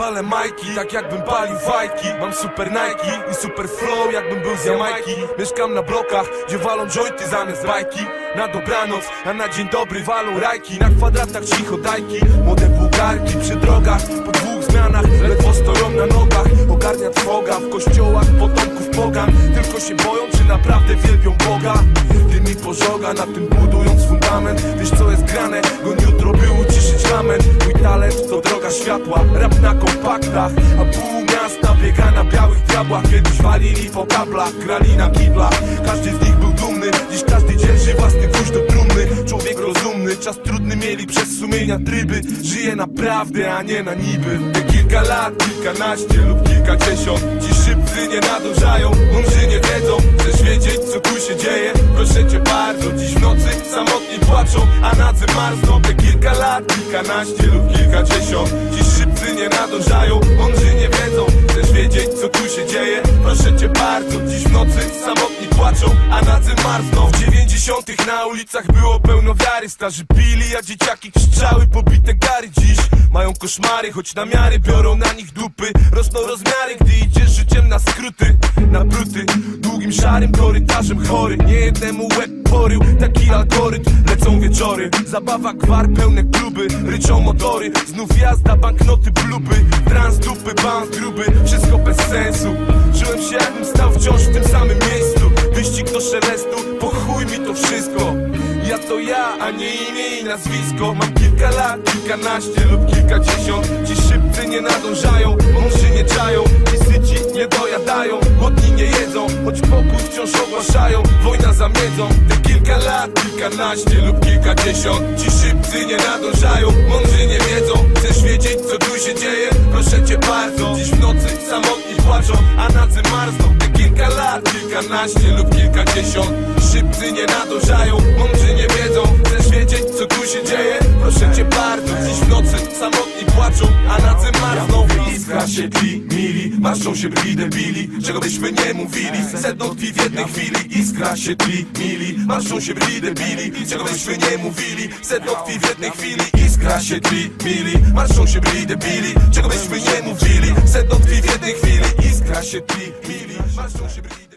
Palę majki, tak jakbym palił fajki. Mam super Nike i super flow, jakbym był z Jamajki. Mieszkam na blokach, gdzie walą jointy zamiast bajki. Na dobranoc, a na dzień dobry walą rajki. Na kwadratach cicho dajki, młode bułgarki Przy drogach, po dwóch zmianach, ledwo stoją na nogach Ogarnia trwoga. W kościołach potomków pogan. Tylko się boją, czy naprawdę wielbią Boga. Ty mi pożoga, na tym budując fundament. Wiesz co jest grane, go jutro by uciszyć lament talent to droga światła, rap na kompaktach A pół miasta biega na białych diabłach. Kiedyś walili po kablach, grali na kiblach. Każdy z nich był dumny, dziś każdy dzierży własny gwóźdź do trumny. Człowiek rozumny, czas trudny mieli przez sumienia tryby. Żyje naprawdę, a nie na niby. Te kilka lat, kilkanaście lub kilkadziesiąt. Ci szybcy nie nadążają, mądrzy nie wiedzą Chcesz wiedzieć co tu się dzieje? Kilkanaście lub kilkadziesiąt. Ci szybcy nie nadążają, Bardzo, dziś w nocy samotni płaczą A nadzy marzną W dziewięćdziesiątych na ulicach było pełno wiary. Starzy pili, a dzieciaki krzyczały pobite gary. Dziś mają koszmary, choć namiary biorą na nich dupy. Rosną rozmiary, gdy idziesz życiem na skróty Na bruty, długim szarym korytarzem chory. Nie jednemu łeb porył, taki algorytm. Lecą wieczory, zabawa gwar, pełne kluby. Ryczą motory, znów jazda, banknoty, bluby. Trans dupy, band ja a nie imię i nazwisko. Mam kilka lat, kilkanaście lub kilkadziesiąt. Ci szybcy nie nadążają, mądrzy nie czają. Ci syci nie dojadają, głodni nie jedzą. Choć pokój wciąż ogłaszają, wojna za miedzą. Te kilka lat, kilkanaście lub kilkadziesiąt. Ci szybcy nie nadążają, mądrzy nie wiedzą. Chcesz wiedzieć co tu się dzieje? Proszę cię bardzo. Dziś w nocy samotni płaczą, a nadzy marzną. Te kilka lat, kilkanaście lub kilkadziesiąt. Szybcy nie nadążają, mądrzy nie cię bardzo Dziś w nocy samotni płaczą, a nadzy marzną. Iskra się tli, mili, marszczą się brwi debili Czego byśmy nie mówili, sedno tkwi w jednej chwili Iskra się tli, mili, marszczą się brwi debili Czego byśmy nie mówili, sedno tkwi w jednej chwili Iskra się tli, mili, marszczą się brwi debili Czego byśmy nie mówili, sedno tkwi w jednej chwili Iskra się tli, mili, marszczą się brwi